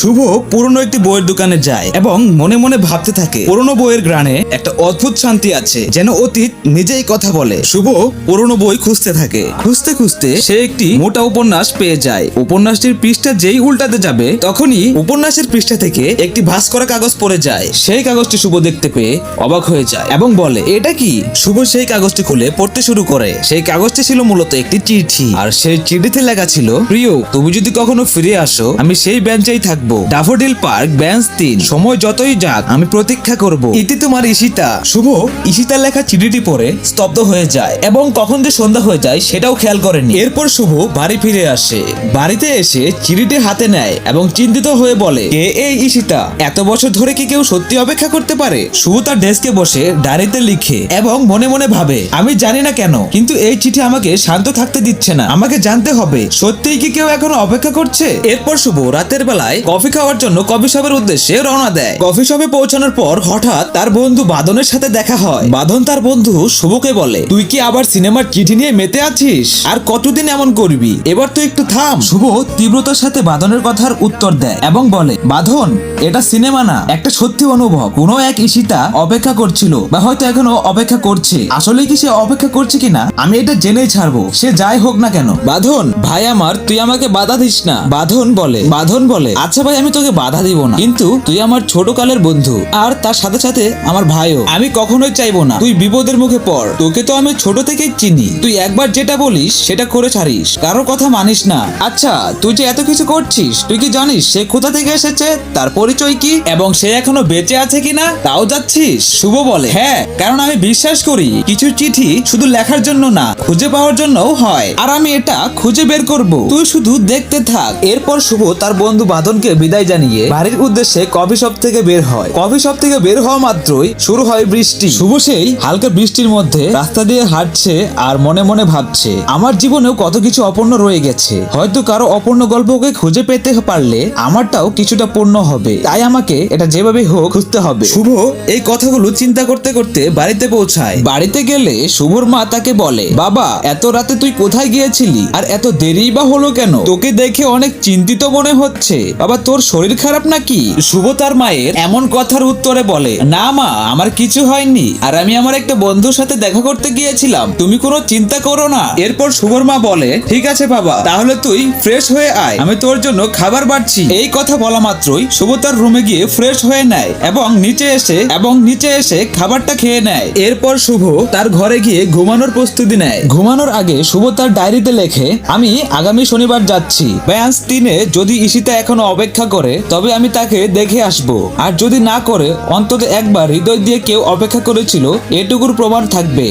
শুভ পুরনো একটি বইয়ের দোকানে যায় এবং মনে মনে ভাবতে থাকে, পুরনো বইয়ের গ্রানে একটা অদ্ভুত শান্তি আছে যেন অতীত নিজেই কথা বলে। শুভ পুরনো বই খুঁজতে থাকে। খুঁজতে খুঁজতে সে একটি মোটা উপন্যাস পেয়ে যায়। উপন্যাসটির পৃষ্ঠা যেই উল্টাতে যাবে, তখনই উপন্যাসের পৃষ্ঠা থেকে একটি ভাঁজ করা কাগজ পড়ে যায়। সেই কাগজটি শুভ দেখতে পেয়ে অবাক হয়ে যায় এবং বলে, এটা কি? শুভ সেই কাগজটি খুলে পড়তে শুরু করে। সেই কাগজটি ছিল মূলত একটি চিঠি। আর সেই চিঠিতে লেখা ছিল, প্রিয়, তুমি যদি কখনো ফিরে আসো, আমি সেই বেঞ্চেই থাকব। ডাফোডিল পার্ক বেঞ্চ তিন। সময় যতই যাক, আমি প্রতীক্ষা করব। ইতি তোমার ঈশিতা। শুভ, ঈশিতার লেখা চিঠিটি পড়ে স্তব্ধ হয়ে যায় এবং কখন যে সন্ধ্যা হয়ে যায় সেটাও খেয়াল করেনি। এরপর শুভ বাড়ি ফিরে আসে। বাড়িতে এসে চিঠিটি হাতে নেয় এবং চিন্তিত হয়ে বলে, কে এই ঈশিতা? এত বছর ধরে কি কেউ সত্যি অপেক্ষা করতে পারে? শুভ তার ডেস্কে বসে ডায়েরিতে লিখে এবং মনে মনে ভাবে, আমি জানি না কেন, কিন্তু এই চিঠি আমাকে শান্ত থাকতে দিচ্ছে না। আমাকে জানতে হবে, সত্যিই কি কেউ এখনও অপেক্ষা করছে? এরপর শুভ রাতের বেলায় কফি খাওয়ার জন্য কফি শপের উদ্দেশ্যে রওনা দেয়। কফি শপে পৌঁছানোর পর হঠাৎ তার বন্ধু বাদনের সাথে দেখা হয়। বাদন তার বন্ধু শুভকে বলে, তুই কি আবার সিনেমার চিঠি নিয়ে মেতে আছিস? আর কতদিন এমন করবি? এবার তো একটু থাম। শুভ তীব্রতার সাথে বাদনের কথার উত্তর দেয় এবং বলে, বাঁধন, এটা সিনেমা না, একটা সত্যি অনুভব। কোনো এক ঈশিতা অপেক্ষা করছিল, বা হয়তো এখনও অপেক্ষা করছে। আসলে কি সে অপেক্ষা করছে কিনা, আমি এটা জেনেই ছাড়বো। সে যাই হোক না কেন। বাঁধন, ভাই আমার, তুই আমাকে বাধা দিস না। বাঁধন বলে বাঁধন বলে আচ্ছা ভাই, আমি তোকে বাধা দিব না। কিন্তু তুই আমার ছোট কালের বন্ধু, আর তার সাথে সাথে আমার ভাইও। আমি কখনোই চাইব না। তুই বিপদের মুখে পড়। তোকে তো আমি ছোট থেকেই চিনি। তুই একবার যেটা বলিস, সেটা করে ছাড়িস। কারোর কথা মানিস না। আচ্ছা তুই যে এত কিছু করছিস, তুই কি জানিস সে কোথা থেকে এসেছে? তার পরিচয় কি? এবং সে এখনও বেঁচে আছে কিনা? তাও যাচ্ছিস? শুভ বলে। হ্যাঁ কারণ আমি বিশ্বাস করি, কিছু চিঠি শুধু লেখার জন্য না, খুঁজে পাওয়ার জন্যও হয়। আর আমি এটা খুঁজে বের করব। তুই শুধু দেখতে থাক। এরপর শুভ তার বন্ধু বাদনকে বিদায় জানিয়ে বাড়ির উদ্দেশ্যে কফি শপ থেকে বের হয়। কফি শপ থেকে বের হওয়া মাত্রই শুরু হয় বৃষ্টি। শুভ সেই হালকা বৃষ্টির মধ্যে রাস্তা দিয়ে হাঁটছে আর মনে মনে ভাবছে, আমার জীবনেও কত কিছু অপূর্ণ রয়ে গেছে। হয়তো কারও অপূর্ণ গল্পকে খুঁজে পেতে পারলে আমারটাও কিছুটা পূর্ণ হবে। তাই আমাকে এটা যেভাবে হোক খুঁজতে হবে। শুভ এই কথাগুলো চিন্তা করতে করতে বাড়িতে পৌঁছায়। বাড়িতে গেলে শুভর মা তাকে বলে, বাবা, এত রাতে তুই কোথায় গিয়েছিলি? আর এত দেরি বা হলো কেন? তোকে দেখে অনেক চিন্তিত মনে হচ্ছে। বাবা তোর শরীর খারাপ নাকি? শুভ তার মায়ের এমন কথার উত্তরে বলে, না মা, আমার কিছু হয়নি। আর আমি আমার একটা বন্ধুর সাথে দেখা করতে গিয়েছিলাম। তুমি কোনো চিন্তা করো না। এরপর শুভর মা বলে, ঠিক আছে বাবা, তাহলে তুই ফ্রেশ হয়ে আয়। আমি তোর জন্য খাবার বাড়ছি। এই কথা বলা মাত্রই শুভ তার রুমে গিয়ে ফ্রেশ হয়ে নেয় এবং নিচে এসে, এবং নিচে এসে খাবারটা খেয়ে নেয়। এরপর শুভ তার ঘরে গিয়ে ঘুমানোর প্রস্তুতি নেয়। ঘুমানোর আগে শুভ তার ডায়েরিতে লেখে, আমি আগামী শনিবার যাচ্ছি। ব্যান্স তিনে যদি ঈশিতা এখনও অপেক্ষা করে, তবে আমি তাকে দেখে আসব। আর যদি না করে, অন্তত একবার হৃদয় দিয়ে কেউ অপেক্ষা করেছিল, এটুকুর প্রমাণ থাকবে।